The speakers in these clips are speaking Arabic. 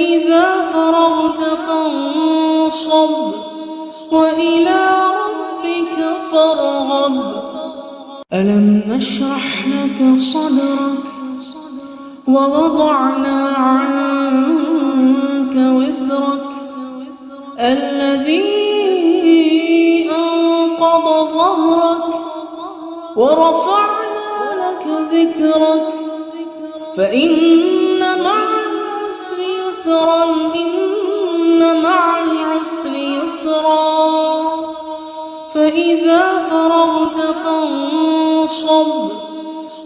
فإذا فرغت فانصب وإلى ربك فارغب. ألم نشرح لك صدرك ووضعنا عنك وزرك الذي أنقض ظهرك ورفعنا لك ذكرك. فإن مع يسرا إن مع العسر يسرا. فإذا فرغت فانصب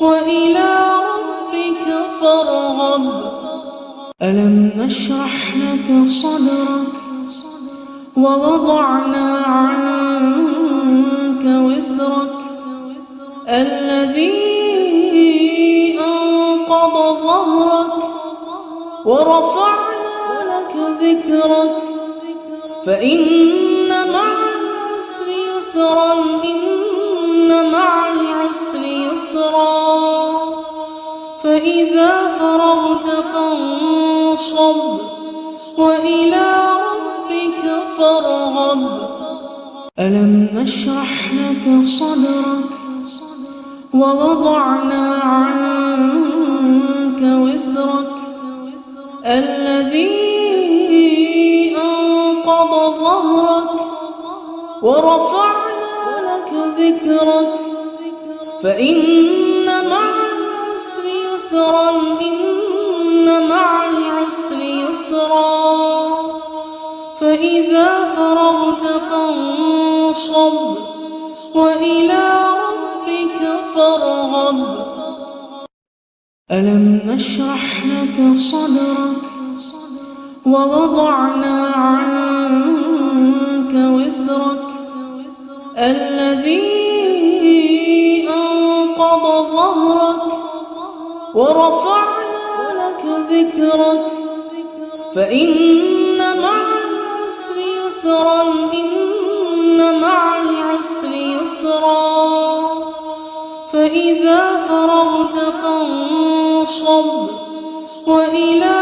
وإلى ربك فارغب. ألم نشرح لك صدرك؟ ووضعنا عنك وزرك. الذي أنقض ظهرك. ورفعنا ذكرك فإن مع العسر يسرا إن مع العسر يسرا. فإذا فرغت فانصب وإلى ربك فارغب. ألم نشرح لك صدرك؟ ووضعنا عنك وزرك. الذي ظهرك ورفعنا لك ذكرك فإن مع العسر يسرا إن مع العسر يسرا فإذا فرغت فانصب وإلى ربك فارغب. ألم نشرح لك صدرك ووضعنا عنك وزرك الذي أنقض ورفعنا لك ذكرك فإن مع العسر يسرا إن مع العسر يسرا. فإذا فرغت فانصب وإلى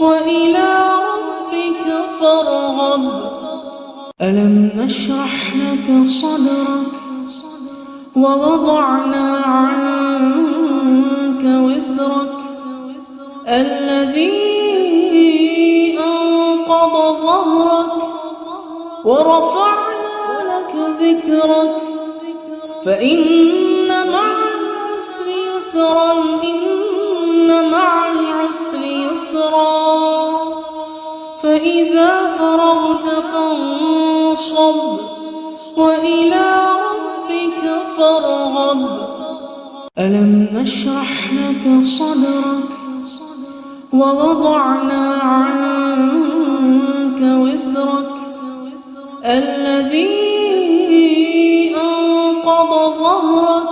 وإلى ربك فارغب. ألم نشرح لك صدرك ووضعنا عنك وزرك الذي أنقض ظهرك ورفعنا لك ذكرك. فإن وإلى ربك فارغب. ألم نشرح لك صدرك ووضعنا عنك وزرك الذي أنقض ظهرك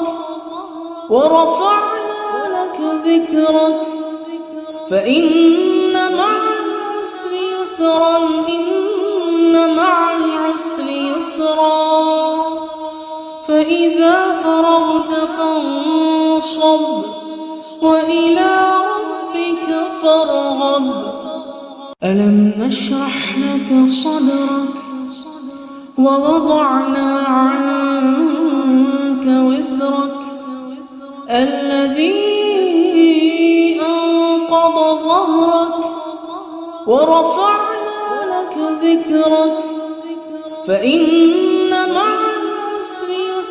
ورفعنا لك ذكرك. فإن فإذا فرغت فانصب وإلى ربك فارغب. ألم نشرح لك صدرك ووضعنا عنك وزرك الذي أنقض ظهرك ورفعنا لك ذكرك. فإن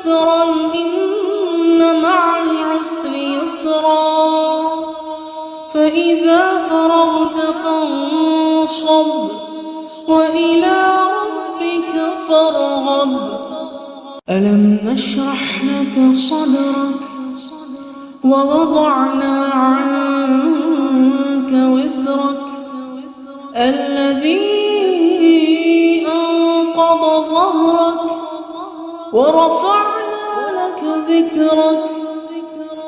يسرا إن مع العسر يسرا. فإذا فرغت فانصب وإلى ربك فارغب. ألم نشرح لك صدرك ووضعنا عنك وزرك؟ الذي أنقض ظهرك ورفعنا ذكرك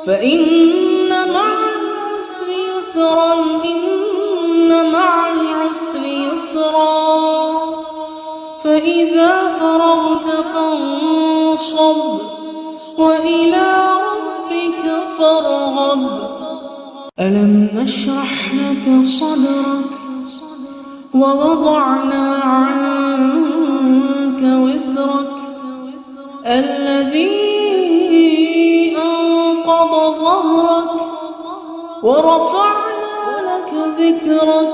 فإن مع العسر يسرا إن مع العسر يسرا فإذا فرغت فانصب وإلى ربك فارغب. ألم نشرح لك صدرك ووضعنا عنك وزرك الذي ظهرك ورفعنا لك ذكرك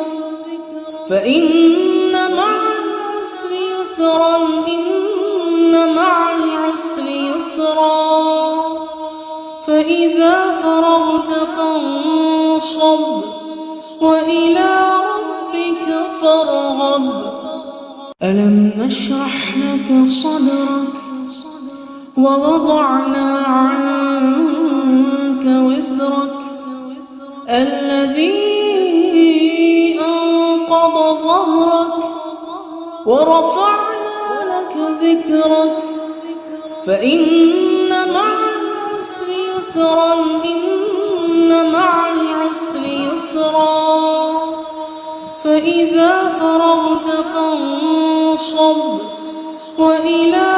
فإن مع العسر يسرا إن مع العسر يسرا فإذا فرغت فانصب وإلى ربك فارغب. ألم نشرح لك صدرك ووضعنا عنك وزرك الذي أنقض ظهرك ورفعنا لك ذكرك. فإن مع العسر يسرا إن مع العسر يسرا. فإذا فرغت فانصب وإلى